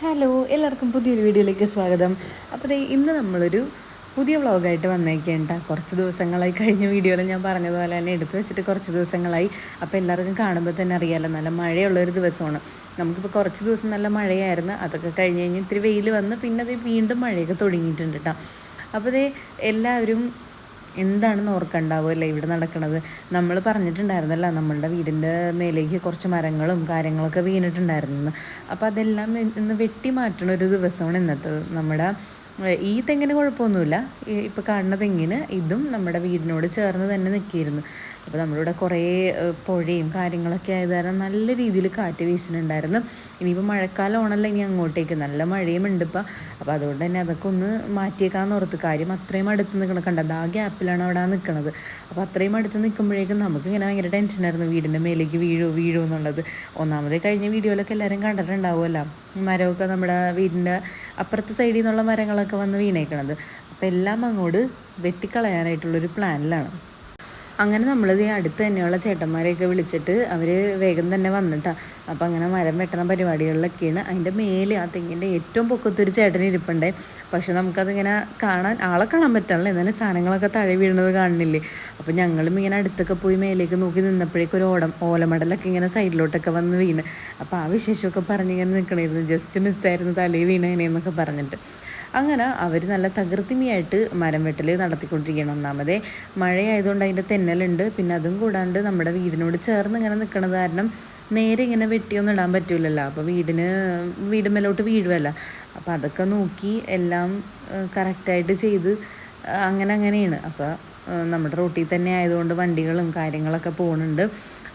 Hello എല്ലാവർക്കും പുതിയൊരു വീഡിയോയിലേക്ക് സ്വാഗതം. അപ്പോൾ ഇന്ന് നമ്മളൊരു പുതിയ വ്ളോഗായിട്ട് വന്നേക്കേണ്ട കുറച്ച് ദിവസങ്ങളായി കഴിഞ്ഞ വീഡിയോയിൽ ഞാൻ പറഞ്ഞതുപോലെ തന്നെ എടുത്തു വെച്ചിട്ട് കുറച്ച് ദിവസങ്ങളായി. അപ്പോൾ എല്ലാവർക്കും കാണുമ്പോൾ തന്നെ അറിയാമല്ലോ നല്ല മഴയുള്ളൊരു ദിവസമാണ്. നമുക്കിപ്പോൾ കുറച്ച് ദിവസം നല്ല മഴയായിരുന്നു. അതൊക്കെ കഴിഞ്ഞ് കഴിഞ്ഞ് ഇത്തിരി വെയിൽ വന്ന് പിന്നെ അത് വീണ്ടും മഴയൊക്കെ തുടങ്ങിയിട്ടുണ്ട് കേട്ടോ. അപ്പോൾ എല്ലാവരും എന്താണെന്ന് ഓർക്കണ്ടാവുമല്ലേ ഇവിടെ നടക്കുന്നത് നമ്മൾ പറഞ്ഞിട്ടുണ്ടായിരുന്നല്ലോ നമ്മളുടെ വീടിന്റെ മേലേക്ക് കുറച്ച് മരങ്ങളും കാര്യങ്ങളൊക്കെ വീണിട്ടുണ്ടായിരുന്നു. അപ്പോൾ അതെല്ലാം ഇന്ന് വെട്ടി മാറ്റണ ഒരു ദിവസമാണ് ഇന്നത്തെ. നമ്മുടെ ഈ തെങ്ങിന് കുഴപ്പമൊന്നുമില്ല. ഇപ്പോൾ കാണുന്ന തെങ്ങിന് ഇതും നമ്മുടെ വീടിനോട് ചേർന്ന് തന്നെ നിൽക്കിയിരുന്നു. അപ്പോൾ നമ്മളിവിടെ കുറേ പുഴയും കാര്യങ്ങളൊക്കെ ആയത് കാരണം നല്ല രീതിയിൽ കാറ്റ് വീശുന്നുണ്ടായിരുന്നു. ഇനിയിപ്പോൾ മഴക്കാലമാണല്ലോ ഇനി അങ്ങോട്ടേക്ക്. നല്ല മഴയും ഉണ്ട് ഇപ്പം. അപ്പോൾ അതുകൊണ്ട് തന്നെ അതൊക്കെ ഒന്ന് മാറ്റിയേക്കാന്ന് ഓർത്ത് കാര്യം അത്രയും അടുത്ത് നിൽക്കണം കണ്ടത് ആ ഗ്യാപ്പിലാണ് അവിടെ നിൽക്കുന്നത് അപ്പോൾ അത്രയും അടുത്ത് നിൽക്കുമ്പോഴേക്കും നമുക്ക് ഇങ്ങനെ ഭയങ്കര ടെൻഷനായിരുന്നു. വീടിന്റെ മേലേക്ക് വീഴോ വീഴോ എന്നുള്ളത്. ഒന്നാമത് കഴിഞ്ഞ വീഡിയോയിലൊക്കെ എല്ലാവരും കണ്ടിട്ടുണ്ടാവുമല്ലോ. മരമൊക്കെ നമ്മുടെ വീടിന്റെ അപ്പുറത്തെ സൈഡിൽ നിന്നുള്ള മരങ്ങളൊക്കെ വന്ന് വീണേക്കണത്. അപ്പോൾ എല്ലാം അങ്ങോട്ട് വെട്ടിക്കളയാനായിട്ടുള്ളൊരു പ്ലാനിലാണ്. അങ്ങനെ നമ്മൾ ഈ അടുത്ത് തന്നെയുള്ള ചേട്ടന്മാരെയൊക്കെ വിളിച്ചിട്ട് അവർ വേഗം തന്നെ വന്നിട്ടാണ് അപ്പോൾ അങ്ങനെ മരം വെട്ടണ പരിപാടികളിലൊക്കെയാണ്. അതിന്റെ മേലെ ആ തെങ്ങിന്റെ ഏറ്റവും പൊക്കത്തൊരു ചേട്ടൻ ഇരിപ്പുണ്ടേ. പക്ഷെ നമുക്കതിങ്ങനെ കാണാൻ ആളെ കാണാൻ പറ്റില്ല എന്നാലും സാധനങ്ങളൊക്കെ തഴ വീഴുന്നത് കാണുന്നില്ലേ? അപ്പോൾ ഞങ്ങളും ഇങ്ങനെ അടുത്തൊക്കെ പോയി മേലേക്ക് നോക്കി നിന്നപ്പോഴേക്കും ഒരു ഓടം ഓലമടലൊക്കെ ഇങ്ങനെ സൈഡിലോട്ടൊക്കെ വന്ന് വീണ്. അപ്പോൾ ആ വിശേഷമൊക്കെ പറഞ്ഞിങ്ങനെ നിൽക്കണമായിരുന്നു ജസ്റ്റ് മിസ്സായിരുന്നു തലയിൽ വീണേനെന്നൊക്കെ പറഞ്ഞിട്ട്. അങ്ങനെ അവർ നല്ല തകൃതിമിയായിട്ട് മരം വെട്ടൽ നടത്തിക്കൊണ്ടിരിക്കുകയാണ് ഒന്നാമതേ. മഴയായതുകൊണ്ട് അതിന്റെ തെന്നലുണ്ട്. പിന്നെ അതും കൂടാണ്ട് നമ്മുടെ വീടിനോട് ചേർന്ന് ഇങ്ങനെ നിൽക്കുന്നത് കാരണം നേരെ ഇങ്ങനെ വെട്ടിയൊന്നും ഇടാൻ പറ്റില്ലല്ലോ അപ്പോൾ വീടിന് വീട് മേലോട്ട് അപ്പോൾ അതൊക്കെ നോക്കി എല്ലാം കറക്റ്റായിട്ട് ചെയ്ത് അങ്ങനെ അങ്ങനെയാണ്. അപ്പോൾ നമ്മുടെ റോട്ടിൽ തന്നെ ആയതുകൊണ്ട് വണ്ടികളും കാര്യങ്ങളൊക്കെ പോകുന്നുണ്ട്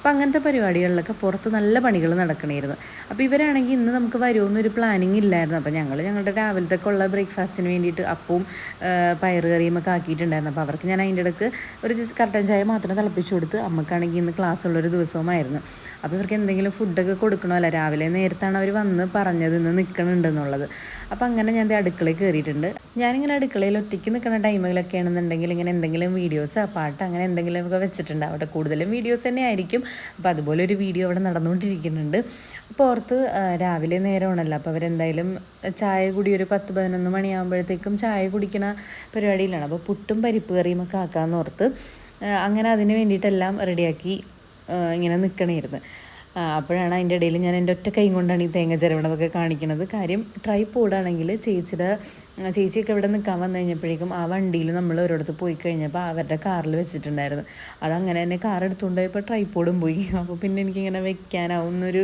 അപ്പം അങ്ങനത്തെ പരിപാടികളിലൊക്കെ പുറത്ത് നല്ല പണികൾ നടക്കണമായിരുന്നു അപ്പോൾ ഇവരാണെങ്കിൽ ഇന്ന് നമുക്ക് വരുമെന്നൊരു പ്ലാനിങ് ഇല്ലായിരുന്നു. അപ്പോൾ ഞങ്ങൾ ഞങ്ങളുടെ രാവിലത്തേക്ക് ഉള്ള ബ്രേക്ക്ഫാസ്റ്റിന് വേണ്ടിയിട്ട് അപ്പവും പയറുകറിയും ഒക്കെ ആക്കിയിട്ടുണ്ടായിരുന്നു. അപ്പോൾ അവർക്ക് ഞാൻ അതിന്റെ ഇടയ്ക്ക് ഒരു കട്ടൻ ചായ മാത്രം തിളപ്പിച്ചു കൊടുത്ത് അമ്മക്കാണെങ്കിൽ ഇന്ന് ക്ലാസ് ഉള്ളൊരു ദിവസവുമായിരുന്നു. അപ്പോൾ ഇവർക്ക് എന്തെങ്കിലും ഫുഡൊക്കെ കൊടുക്കണമല്ല. രാവിലെ നേരത്താണ് അവർ വന്ന് പറഞ്ഞത് ഇന്ന് നിൽക്കണുണ്ടെന്നുള്ളത് അപ്പോൾ അങ്ങനെ ഞാൻ അടുക്കളയിൽ കയറിയിട്ടുണ്ട് ഞാനിങ്ങനെ അടുക്കളയിൽ ഒറ്റയ്ക്ക് നിൽക്കുന്ന ടൈമുകളൊക്കെ ആണെന്നുണ്ടെങ്കിൽ ഇങ്ങനെ എന്തെങ്കിലും വീഡിയോസ് ആ പാട്ട് അങ്ങനെ എന്തെങ്കിലുമൊക്കെ വെച്ചിട്ടുണ്ട്. അവിടെ കൂടുതലും വീഡിയോസ് തന്നെ ആയിരിക്കും. അപ്പോൾ അതുപോലെ ഒരു വീഡിയോ അവിടെ നടന്നുകൊണ്ടിരിക്കുന്നുണ്ട്. അപ്പോൾ ഓർത്ത് രാവിലെ നേരമാണല്ലോ. അപ്പോൾ അവരെന്തായാലും ചായ കുടി ഒരു പത്ത് പതിനൊന്ന് മണിയാകുമ്പോഴത്തേക്കും ചായ കുടിക്കണ പരിപാടിയിലാണ്. അപ്പോൾ പുട്ടും പരിപ്പ് കറിയും ഒക്കെ ആക്കാമെന്ന് ഓർത്ത് അങ്ങനെ അതിന് വേണ്ടിയിട്ടെല്ലാം റെഡിയാക്കി ഇങ്ങനെ നിൽക്കണമായിരുന്നു അപ്പോഴാണ് അതിന്റെ ഇടയിൽ ഞാൻ എന്റെ ഒറ്റ കൈ കൊണ്ടാണ് ഈ തേങ്ങ ചിരവണതൊക്കെ കാണിക്കുന്നത്. കാര്യം ട്രൈപ്പോഡാണെങ്കിൽ ചേച്ചിയുടെ ചേച്ചിയൊക്കെ ഇവിടെ നിൽക്കാൻ വന്നു കഴിഞ്ഞപ്പോഴേക്കും ആ വണ്ടിയിൽ നമ്മൾ ഒരിടത്ത് പോയി കഴിഞ്ഞപ്പോൾ അവരുടെ കാറിൽ വെച്ചിട്ടുണ്ടായിരുന്നു. അതങ്ങനെ തന്നെ കാർ എടുത്തുകൊണ്ട് പോയപ്പോൾ ട്രൈപ്പോഡും പോയി. അപ്പോൾ പിന്നെ എനിക്കിങ്ങനെ വെക്കാനാവുന്നൊരു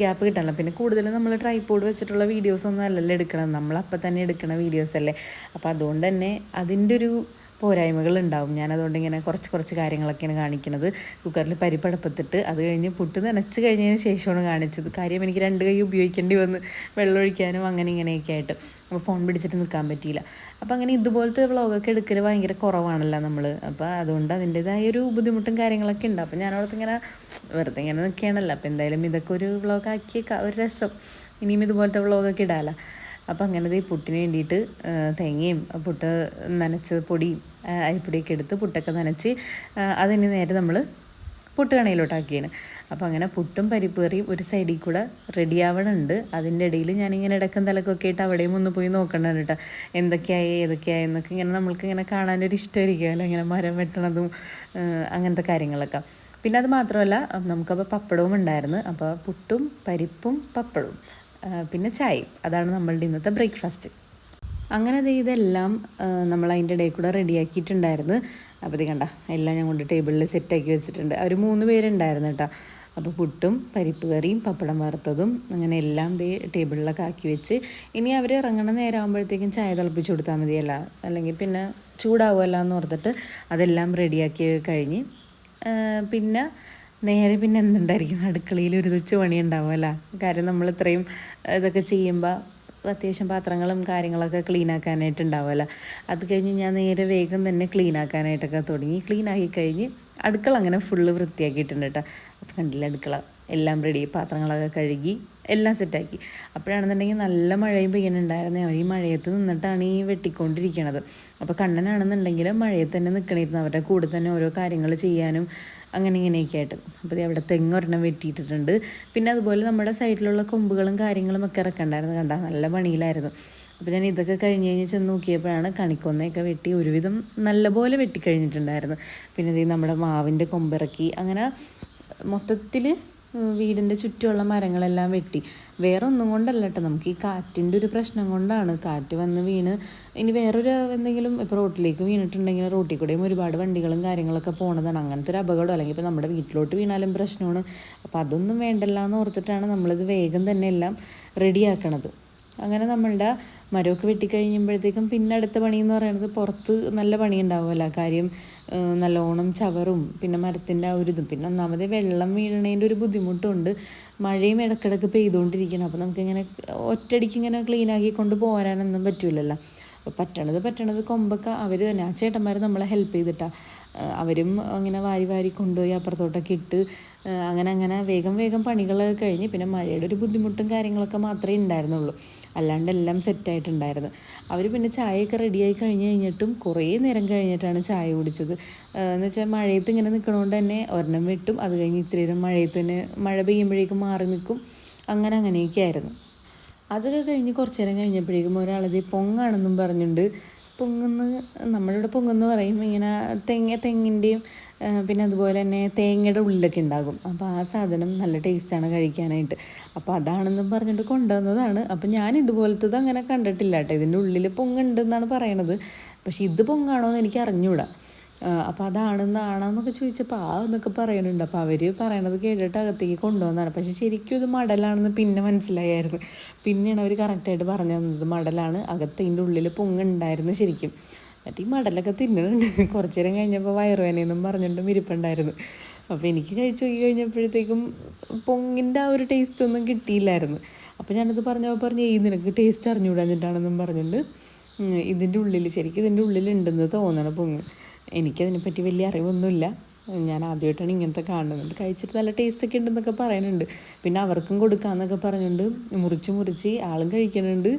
ഗ്യാപ്പ് കിട്ടണം പിന്നെ കൂടുതലും നമ്മൾ ട്രൈപ്പോഡ് വെച്ചിട്ടുള്ള വീഡിയോസ് ഒന്നും അല്ലല്ലോ എടുക്കണം നമ്മളപ്പം തന്നെ എടുക്കണ വീഡിയോസ് അല്ലേ? അപ്പോൾ അതുകൊണ്ട് തന്നെ അതിന്റെ ഒരു പോരായ്മകൾ ഉണ്ടാവും ഞാനതുകൊണ്ട് ഇങ്ങനെ കുറച്ച് കുറച്ച് കാര്യങ്ങളൊക്കെയാണ് കാണിക്കുന്നത്. കുക്കറിൽ പരിപ്പടപ്പത്തിട്ട് അത് കഴിഞ്ഞ് പുട്ട് നനച്ച് കഴിഞ്ഞതിന് ശേഷമാണ് കാണിച്ചത്. കാര്യം എനിക്ക് രണ്ട് കൈ ഉപയോഗിക്കേണ്ടി വന്ന് വെള്ളമൊഴിക്കാനും അങ്ങനെ ഇങ്ങനെയൊക്കെ ആയിട്ട്. അപ്പോൾ ഫോൺ പിടിച്ചിട്ട് നിൽക്കാൻ പറ്റിയില്ല. അപ്പോൾ അങ്ങനെ ഇതുപോലത്തെ വ്ളോഗൊക്കെ എടുക്കൽ ഭയങ്കര കുറവാണല്ലോ നമ്മൾ. അപ്പോൾ അതുകൊണ്ട് അതിന്റെതായ ഒരു ബുദ്ധിമുട്ടും കാര്യങ്ങളൊക്കെ ഉണ്ട്. അപ്പോൾ ഞാനവിടുത്തെ ഇങ്ങനെ വെറുതെ ഇങ്ങനെ നിൽക്കുകയാണല്ലോ. അപ്പോൾ എന്തായാലും ഇതൊക്കെ ഒരു വ്ളോഗാക്കിയ ഒരു രസം. ഇനിയും ഇതുപോലത്തെ വ്ളോഗൊക്കെ ഇടാമല്ലോ. അപ്പോൾ അങ്ങനെ ഈ പുട്ടിന് വേണ്ടിയിട്ട് തേങ്ങയും പുട്ട് നനച്ച പൊടിയും അരിപ്പൊടിയൊക്കെ എടുത്ത് പുട്ടൊക്കെ നനച്ച് അതിന് നേരെ നമ്മൾ പുട്ട് കണയിലോട്ടാക്കിയാണ് അപ്പോൾ അങ്ങനെ പുട്ടും പരിപ്പ് കറിയും ഒരു സൈഡിൽ കൂടെ റെഡി ആവണുണ്ട്. അതിന്റെ ഇടയിൽ ഞാനിങ്ങനെ ഇടക്കും തലക്കൊക്കെ ആയിട്ട് അവിടെയും ഒന്ന് പോയി നോക്കണ്ടാണ് കേട്ടോ. എന്തൊക്കെയായി ഏതൊക്കെയായി എന്നൊക്കെ ഇങ്ങനെ നമ്മൾക്ക് ഇങ്ങനെ കാണാനൊരു ഇഷ്ടമായിരിക്കുമല്ലോ. ഇങ്ങനെ മരം വെട്ടണതും അങ്ങനത്തെ കാര്യങ്ങളൊക്കെ. പിന്നെ അത് മാത്രമല്ല നമുക്കപ്പോൾ പപ്പടവും ഉണ്ടായിരുന്നു. അപ്പോൾ പുട്ടും പരിപ്പും പപ്പടവും. പിന്നെ ചായ അതാണ് നമ്മളുടെ ഇന്നത്തെ ബ്രേക്ക്ഫാസ്റ്റ് അങ്ങനെ അത് ഇതെല്ലാം നമ്മൾ അതിന്റെ ഇടയിൽ കൂടെ റെഡിയാക്കിയിട്ടുണ്ടായിരുന്നു. അപ്പോൾ ഇത് കണ്ട എല്ലാം ഞാൻ കൊണ്ട് ടേബിളിൽ സെറ്റാക്കി വെച്ചിട്ടുണ്ട്. അവർ മൂന്ന് പേരുണ്ടായിരുന്നു കേട്ടോ. അപ്പോൾ പുട്ടും പരിപ്പ് കറിയും പപ്പടം വറുത്തതും അങ്ങനെ എല്ലാം ദേ ടേബിളിലൊക്കെ ആക്കി വെച്ച് ഇനി അവർ ഇറങ്ങണ നേരമാകുമ്പോഴത്തേക്കും ചായ തിളപ്പിച്ച് കൊടുത്താൽ മതിയല്ല അല്ലെങ്കിൽ പിന്നെ ചൂടാവുമല്ലോ എന്ന് ഓർത്തിട്ട് അതെല്ലാം റെഡിയാക്കി കഴിഞ്ഞ് പിന്നെ നേരെ പിന്നെ എന്തുണ്ടായിരിക്കും? അടുക്കളയിൽ ഒരു തുച്ഛ പണി ഉണ്ടാവുമല്ല കാര്യം നമ്മൾ ഇത്രയും ഇതൊക്കെ ചെയ്യുമ്പോൾ അത്യാവശ്യം പാത്രങ്ങളും കാര്യങ്ങളൊക്കെ ക്ലീൻ ആക്കാനായിട്ട് ഉണ്ടാവുമല്ലോ. അത് കഴിഞ്ഞ് ഞാൻ നേരെ വേഗം തന്നെ ക്ലീൻ ആക്കാനായിട്ടൊക്കെ തുടങ്ങി. ക്ലീൻ ആക്കി കഴിഞ്ഞ് അടുക്കള അങ്ങനെ ഫുള്ള് വൃത്തിയാക്കിയിട്ടുണ്ട് കേട്ടോ. അപ്പം കണ്ടില്ല അടുക്കള? എല്ലാം റെഡി. പാത്രങ്ങളൊക്കെ കഴുകി. എല്ലാം സെറ്റാക്കി. അപ്പോഴാണെന്നുണ്ടെങ്കിൽ നല്ല മഴയും പെയ്യുന്നുണ്ടായിരുന്നേ. അവർ ഈ മഴയത്ത് നിന്നിട്ടാണ് ഈ വെട്ടിക്കൊണ്ടിരിക്കണത്. അപ്പോൾ കണ്ണനാണെന്നുണ്ടെങ്കിൽ മഴയത്ത് തന്നെ നിൽക്കണിരുന്നു അവരുടെ കൂടെ തന്നെ ഓരോ കാര്യങ്ങൾ ചെയ്യാനും അങ്ങനെ ഇങ്ങനെയൊക്കെ ആയിട്ട്. അപ്പോൾ അവിടെ തെങ്ങൊരെണ്ണം വെട്ടിയിട്ടിട്ടുണ്ട്. പിന്നെ അതുപോലെ നമ്മുടെ സൈഡിലുള്ള കൊമ്പുകളും കാര്യങ്ങളും ഒക്കെ ഇറക്കണ്ടായിരുന്നു. കണ്ട? നല്ല പണിയിലായിരുന്നു. അപ്പോൾ ഞാൻ ഇതൊക്കെ കഴിഞ്ഞ് കഴിഞ്ഞ് ചെന്ന് നോക്കിയപ്പോഴാണ് കണിക്കൊന്നയൊക്കെ വെട്ടി ഒരുവിധം നല്ലപോലെ വെട്ടിക്കഴിഞ്ഞിട്ടുണ്ടായിരുന്നു. പിന്നെ ഇത് നമ്മുടെ മാവിന്റെ കൊമ്പിറക്കി അങ്ങനെ മൊത്തത്തിൽ വീടിന്റെ ചുറ്റുമുള്ള മരങ്ങളെല്ലാം വെട്ടി. വേറെ ഒന്നും കൊണ്ടല്ല കേട്ടോ നമുക്ക് ഈ കാറ്റിന്റെ ഒരു പ്രശ്നം കൊണ്ടാണ്. കാറ്റ് വന്ന് വീണ്. ഇനി വേറൊരു എന്തെങ്കിലും ഇപ്പോൾ റോട്ടിലേക്ക് വീണിട്ടുണ്ടെങ്കിൽ റോട്ടിൽ കൂടെയും ഒരുപാട് വണ്ടികളും കാര്യങ്ങളൊക്കെ പോണതാണ്. അങ്ങനത്തെ ഒരു അപകടം അല്ലെങ്കിൽ ഇപ്പോൾ നമ്മുടെ വീട്ടിലോട്ട് വീണാലും പ്രശ്നമാണ്. അപ്പോൾ അതൊന്നും വേണ്ടല്ല എന്ന് ഓർത്തിട്ടാണ് നമ്മളിത് വേഗം തന്നെ എല്ലാം റെഡിയാക്കണത് അങ്ങനെ നമ്മളുടെ മരമൊക്കെ വെട്ടിക്കഴിയുമ്പോഴത്തേക്കും പിന്നെ അടുത്ത പണി എന്ന് പറയുന്നത് പുറത്ത് നല്ല പണി ഉണ്ടാവുമല്ലോ കാര്യം നല്ലോണം ചവറും പിന്നെ മരത്തിന്റെ ആ ഒരു ഇതും. പിന്നെ ഒന്നാമത് വെള്ളം വീഴണേന്റെ ഒരു ബുദ്ധിമുട്ടുണ്ട്. മഴയും ഇടക്കിടക്ക് പെയ്തുകൊണ്ടിരിക്കണം. അപ്പോൾ നമുക്കിങ്ങനെ ഒറ്റടിക്ക് ഇങ്ങനെ ക്ലീനാക്കി കൊണ്ട് പോരാനൊന്നും പറ്റില്ലല്ലോ അപ്പോൾ പറ്റണത് പറ്റണത് കൊമ്പൊക്കെ അവർ തന്നെ. ആ ചേട്ടന്മാർ നമ്മളെ ഹെൽപ്പ് ചെയ്തിട്ടാണ് അവരും അങ്ങനെ വാരി വാരി കൊണ്ടുപോയി അപ്പുറത്തോട്ടൊക്കെ ഇട്ട് അങ്ങനെ അങ്ങനെ വേഗം വേഗം പണികളൊക്കെ കഴിഞ്ഞ് പിന്നെ മഴയുടെ ഒരു ബുദ്ധിമുട്ടും കാര്യങ്ങളൊക്കെ മാത്രമേ ഉണ്ടായിരുന്നുള്ളൂ. അല്ലാണ്ട് എല്ലാം സെറ്റായിട്ടുണ്ടായിരുന്നു അവർ പിന്നെ ചായയൊക്കെ റെഡിയായി കഴിഞ്ഞ് കഴിഞ്ഞിട്ടും കുറേ നേരം കഴിഞ്ഞിട്ടാണ് ചായ കുടിച്ചത്. എന്ന് വെച്ചാൽ മഴയത്ത് ഇങ്ങനെ നിൽക്കണോണ്ട് തന്നെ ഒരെണ്ണം വെട്ടും. അത് കഴിഞ്ഞ് ഇത്രയും മഴയത്ത് തന്നെ മഴ പെയ്യുമ്പോഴേക്കും മാറി നിൽക്കും അങ്ങനെ അങ്ങനെയൊക്കെ ആയിരുന്നു അതൊക്കെ കഴിഞ്ഞ് കുറച്ച് നേരം കഴിഞ്ഞപ്പോഴേക്കും ഒരാളത് പൊങ്ങാണെന്നും പറഞ്ഞിട്ടുണ്ട് പൊങ്ങുന്ന് നമ്മളിവിടെ പൊങ്ങുന്ന് പറയും ഇങ്ങനെ തെങ്ങ തെങ്ങിന്റെയും പിന്നെ അതുപോലെ തന്നെ തേങ്ങയുടെ ഉള്ളിലൊക്കെ ഉണ്ടാകും. അപ്പോൾ ആ സാധനം നല്ല ടേസ്റ്റാണ് കഴിക്കാനായിട്ട്. അപ്പോൾ അതാണെന്നും പറഞ്ഞിട്ട് കൊണ്ടുവന്നതാണ്. അപ്പോൾ ഞാൻ ഇതുപോലത്തത് അങ്ങനെ കണ്ടിട്ടില്ല കേട്ടോ. ഇതിന്റെ ഉള്ളിൽ പൊങ്ങുണ്ടെന്നാണ് പറയണത്. പക്ഷേ ഇത് പൊങ്ങാണോ എന്ന് എനിക്ക് അറിഞ്ഞൂടാ. അപ്പോൾ അതാണെന്നാണെന്നൊക്കെ ചോദിച്ചപ്പോൾ ആ എന്നൊക്കെ പറയുന്നുണ്ട്. അപ്പോൾ അവർ പറയണത് കേട്ടിട്ട് അകത്തേക്ക് കൊണ്ടുവന്നതാണ് പക്ഷേ ശരിക്കും ഇത് മടലാണെന്ന് പിന്നെ മനസ്സിലായായിരുന്നു. പിന്നെയാണ് അവർ കറക്റ്റായിട്ട് പറഞ്ഞു തന്നത്. മടലാണ് അകത്തതിന്റെ ഉള്ളിൽ പൊങ്ങുണ്ടായിരുന്നു ശരിക്കും. എന്നിട്ട് ഈ മടലൊക്കെ തിന്നുന്നുണ്ട് കുറച്ച് നേരം കഴിഞ്ഞപ്പോൾ വയറുവേനയെന്നും പറഞ്ഞിട്ടും ഇരിപ്പുണ്ടായിരുന്നു. അപ്പോൾ എനിക്ക് കഴിച്ചു നോക്കി കഴിഞ്ഞപ്പോഴത്തേക്കും പൊങ്ങിന്റെ ആ ഒരു ടേസ്റ്റ് ഒന്നും കിട്ടിയില്ലായിരുന്നു. അപ്പോൾ ഞാനത് പറഞ്ഞപ്പോൾ പറഞ്ഞു ഈ നിനക്ക് ടേസ്റ്റ് അറിഞ്ഞുകൂടാഞ്ഞിട്ടാണെന്നും പറഞ്ഞിട്ടുണ്ട് ഇതിന്റെ ഉള്ളിൽ ശരിക്കും ഇതിന്റെ ഉള്ളിലുണ്ടെന്ന് തോന്നണം പൊങ്ങ്. എനിക്കതിനെപ്പറ്റി വലിയ അറിവൊന്നുമില്ല. ഞാൻ ആദ്യമായിട്ടാണ് ഇങ്ങനത്തെ കാണുന്നത്. കഴിച്ചിട്ട് നല്ല ടേസ്റ്റ് ഒക്കെ ഉണ്ടെന്നൊക്കെ പറയുന്നുണ്ട്. പിന്നെ അവർക്കും കൊടുക്കാമെന്നൊക്കെ പറഞ്ഞുകൊണ്ട് മുറിച്ച് മുറിച്ച് ആളും കഴിക്കുന്നുണ്ട്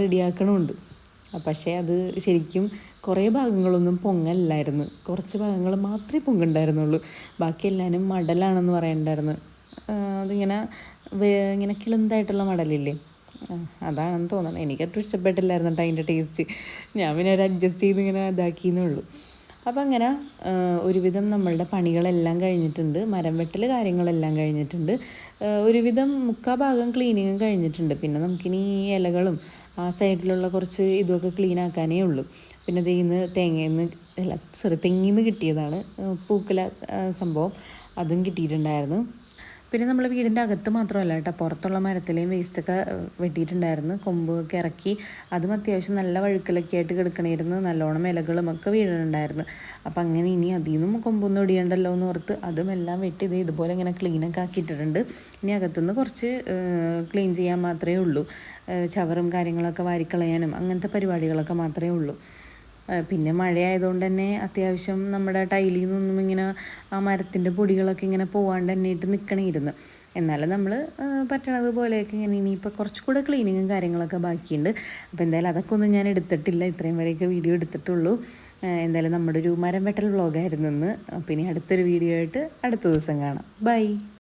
റെഡിയാക്കണമുണ്ട്. പക്ഷേ അത് ശരിക്കും കുറേ ഭാഗങ്ങളൊന്നും പൊങ്ങല്ലായിരുന്നു. കുറച്ച് ഭാഗങ്ങൾ മാത്രമേ പൊങ്ങുണ്ടായിരുന്നുള്ളൂ ബാക്കി എല്ലാവരും മടലാണെന്ന് പറയണ്ടായിരുന്നു. അതിങ്ങനെ ഇങ്ങനെ കിളന്തായിട്ടുള്ള മടലില്ലേ? അതാണെന്ന് തോന്നുന്നത് എനിക്കത്ര ഇഷ്ടപ്പെട്ടില്ലായിരുന്നു കേട്ടോ അതിന്റെ ടേസ്റ്റ് ഞാൻ പിന്നെ ഒരു അഡ്ജസ്റ്റ് ചെയ്ത് ഇങ്ങനെ ഇതാക്കിയെന്നേ ഉള്ളൂ. അപ്പം അങ്ങനെ ഒരുവിധം നമ്മളുടെ പണികളെല്ലാം കഴിഞ്ഞിട്ടുണ്ട്. മരം വെട്ടൽ കാര്യങ്ങളെല്ലാം കഴിഞ്ഞിട്ടുണ്ട്. ഒരുവിധം മുക്കാ ഭാഗം ക്ലീനിങ്ങും കഴിഞ്ഞിട്ടുണ്ട്. പിന്നെ നമുക്കിനി ഈ ഇലകളും ആ സൈഡിലുള്ള കുറച്ച് ഇതൊക്കെ ക്ലീൻ ആക്കാനേ ഉള്ളൂ. പിന്നെ തേങ്ങയിൽ നിന്ന് അല്ല സോറി തെങ്ങിൽ നിന്ന് കിട്ടിയതാണ് പൂക്കല സംഭവം. അതും കിട്ടിയിട്ടുണ്ടായിരുന്നു. പിന്നെ നമ്മൾ വീടിന്റെ അകത്ത് മാത്രമല്ല കേട്ടോ. പുറത്തുള്ള മരത്തിലെയും വേസ്റ്റൊക്കെ വെട്ടിയിട്ടുണ്ടായിരുന്നു. കൊമ്പൊക്കെ ഇറക്കി അതും അത്യാവശ്യം നല്ല വഴുക്കലൊക്കെ ആയിട്ട് കിടക്കണമായിരുന്നു നല്ലോണം ഇലകളും ഒക്കെ വീഴുന്നുണ്ടായിരുന്നു അപ്പം അങ്ങനെ ഇനി അതിൽ നിന്നും കൊമ്പൊന്നും ഒടിയണ്ടല്ലോ എന്ന് ഓർത്ത് അതും എല്ലാം വെട്ടി ഇത് ഇതുപോലെ ഇങ്ങനെ ക്ലീനൊക്കെ ആക്കിയിട്ടിട്ടുണ്ട്. ഇനി അകത്തുനിന്ന് കുറച്ച് ക്ലീൻ ചെയ്യാൻ മാത്രമേ ഉള്ളൂ. ചവറും കാര്യങ്ങളൊക്കെ വാരിക്കളയാനും അങ്ങനത്തെ പരിപാടികളൊക്കെ മാത്രമേ ഉള്ളൂ. പിന്നെ മഴയായതുകൊണ്ട് തന്നെ അത്യാവശ്യം നമ്മുടെ ടൈലിൽ നിന്നൊന്നും ഇങ്ങനെ ആ മരത്തിന്റെ പൊടികളൊക്കെ ഇങ്ങനെ പോവാണ്ട് തന്നെ ഇട്ട് നിൽക്കണമായിരുന്നു എന്നാലും നമ്മൾ പറ്റണത് പോലെയൊക്കെ ഇങ്ങനെ ഇനിയിപ്പോൾ കുറച്ചുകൂടെ ക്ലീനിങ്ങും കാര്യങ്ങളൊക്കെ ബാക്കിയുണ്ട്. അപ്പോൾ എന്തായാലും അതൊക്കെ ഒന്നും ഞാൻ എടുത്തിട്ടില്ല. ഇത്രയും വരെയൊക്കെ വീഡിയോ എടുത്തിട്ടുള്ളൂ. എന്തായാലും നമ്മുടെ ഒരു മരം വെട്ടൽ വ്ളോഗായിരുന്നു ഇന്ന്. പിന്നെ അടുത്തൊരു വീഡിയോ ആയിട്ട് അടുത്ത ദിവസം കാണാം. ബൈ